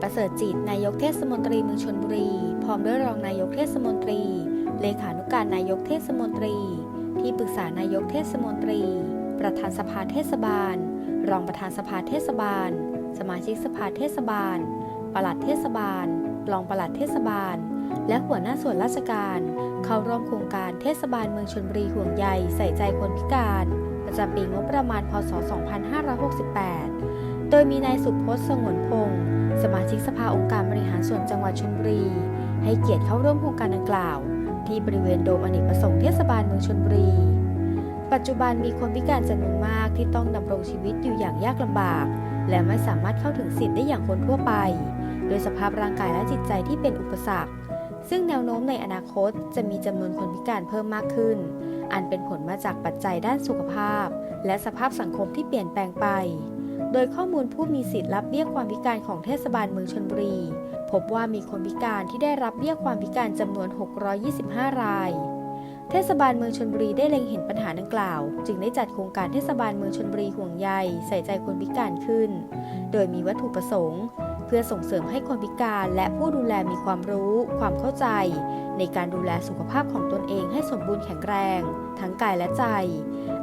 ประเสริฐจิตนายกเทศมนตรีเมืองชนบุรี พร้อมด้วยรองนายกเทศมนตรี เลขานุการนายกเทศมนตรี ที่ปรึกษานายกเทศมนตรี ประธานสภาเทศบาล รองประธานสภาเทศบาล สมาชิกสภาเทศบาล ปลัดเทศบาล รองปลัดเทศบาล และหัวหน้าส่วนราชการ เข้าร่วมโครงการเทศบาลเมืองชนบุรีห่วงใยใส่ใจคนพิการ ประจำปีงบประมาณพศ 2568 โดยมีนายสุพจน์สงวนพงศ์สมาชิกสภาองค์การบริหารส่วนจังหวัดชลบุรี ให้เกียรติเข้าร่วมโครงการดังกล่าว ที่บริเวณโดมอเนกประสงค์เทศบาลเมืองชลบุรี ปัจจุบันมีคนพิการจำนวนมากที่ต้องดำรงชีวิตอยู่อย่างยากลำบาก และไม่สามารถเข้าถึงสิทธิ์ได้อย่างคนทั่วไป โดยสภาพร่างกายและจิตใจที่เป็นอุปสรรค ซึ่งแนวโน้มในอนาคตจะมีจำนวนคนพิการเพิ่มมากขึ้น อันเป็นผลมาจากปัจจัยด้านสุขภาพ และสภาพสังคมที่เปลี่ยนแปลงไป ดยข้อมูลผู้มีสิทธิ์รับเบี้ยความพิการของเทศบาลเมืองชนบุรี พบว่ามีคนพิการที่ได้รับเบี้ยความพิการจำนวน 625 ราย เทศบาลเมืองชนบุรีได้เล็งเห็นปัญหาดังกล่าว จึงได้จัดโครงการเทศบาลเมืองชนบุรีห่วงใยใส่ใจคนพิการขึ้น โดยมีวัตถุประสงค์ เพื่อส่งเสริมให้คนพิการและผู้ดูแลมีความรู้ ความเข้าใจ ในการดูแลสุขภาพของตนเองให้สมบูรณ์แข็งแรง ทั้งกายและใจ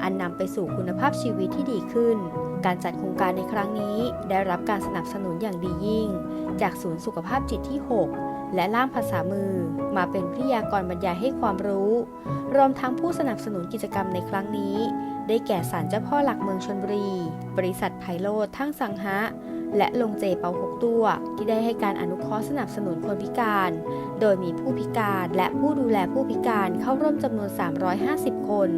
อันนำไปสู่คุณภาพชีวิตที่ดีขึ้น การจัดโครงการในครั้งนี้ได้รับการสนับสนุนอย่างดียิ่ง จากศูนย์สุขภาพจิตที่ 6 และล่ามภาษามือ มาเป็นพิยากรบรรยายให้ความรู้ รวมทั้งผู้สนับสนุนกิจกรรมในครั้งนี้ ได้แก่ศาลเจ้าพ่อหลักเมืองชนบุรี บริษัทไพโรธทั้งสังหะและลงเจเปาหกตัว ที่ได้ให้การอนุเคราะห์สนับสนุนคนพิการ โดยมีผู้พิการและผู้ดูแลผู้พิการเข้าร่วมจำนวน 350 คน